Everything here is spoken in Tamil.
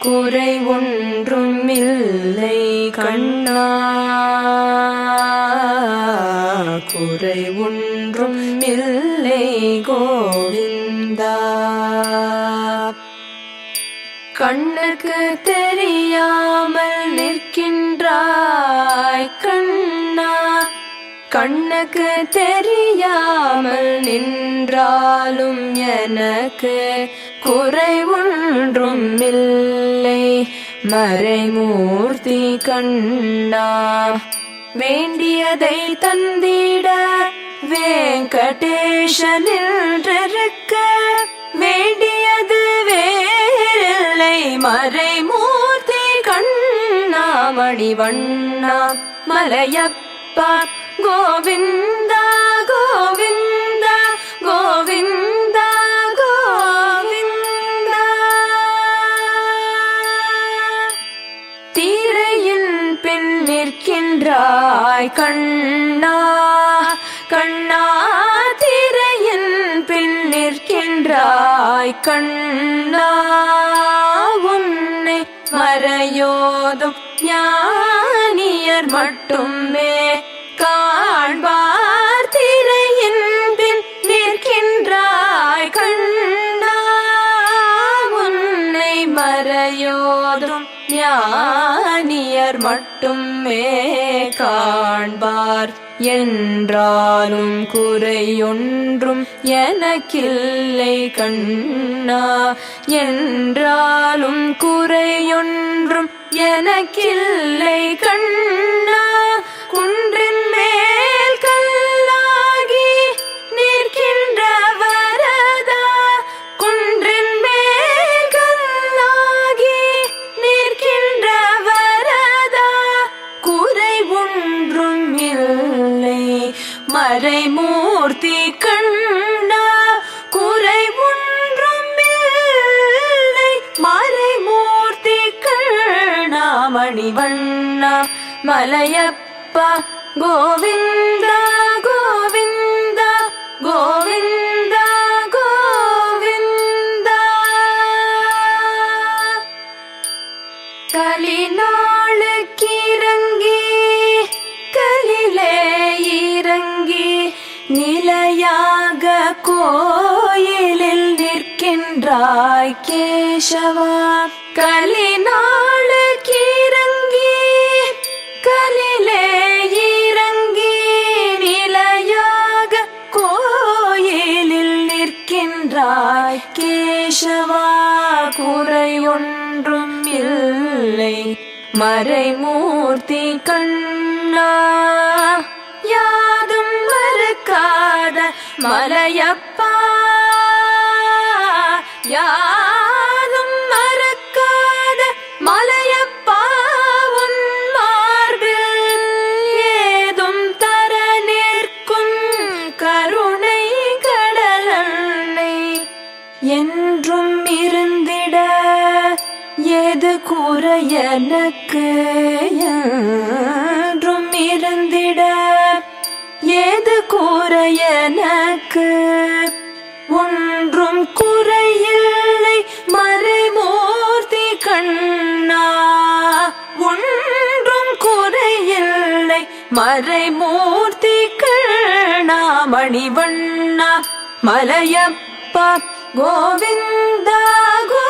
குறை ஒன்றும் இல்லை கண்ணா. குறை ஒன்றும் இல்லை கோவிந்தா. கண்ணுக்கு தெரியாமல் நிற்கின்றாய் கண்ணா. கண்ணுக்கு தெரியாமல் நின்றாலும் எனக்கு குறை ஒன்றும் இல்லை மறைமூர்த்தி கண்ணா. வேண்டியதை தந்திட வெங்கடேஷனின்றிருக்க வேண்டியது வேறில்லை மறைமூர்த்தி கண்ணா. மணிவண்ணா மலையப்பா கோவிந்தா கோவிந்தா. நிற்கின்றாய் கண்ணா கண்ணா திரையின் பின் நிற்கின்றாய் கண்ணா உன்னை மறையோதும் ஞானியர் மட்டுமே காண்பார். திரையின் பின் நிற்கின்றாய் கண்ணா உன்னை மறையோதும் ஞான ஞானியர் மட்டுமே காண்பார். என்றாலும் குறையொன்றும் எனக்கில்லை கண்ணா. என்றாலும் குறையொன்றும் எனக்கில்லை கண்ணா. கண்ணா குறை ஒன்றும் இல்லை. மறைமூர்த்தி கண்ணா மணிவண்ணா மலையப்பா கோவிந்தா கோவிந்தா கோவிந்தா கோவிந்தா. கோயிலில் நிற்கின்றாய் கேசவா. கலிநாளுக்கிறங்கி கலிலே இறங்கி நிலையாக கோயிலில் நிற்கின்றாய் கேசவா. குறை ஒன்றும் இல்லை மறைமூர்த்தி கண்ணா. யாதும் மறுக்காத மலையப்ப ஏது குறை எனக்கு? என்றும் இருந்திட. ஏது குறை எனக்கு? ஒன்றும் குறையில்லை. மறைமூர்த்தி கண்ணா. ஒன்றும் குறையில்லை. மறைமூர்த்தி கண்ணா. மணிவண்ணா. மலையப்பா கோவிந்தா கோவிந்தா கோவிந்தா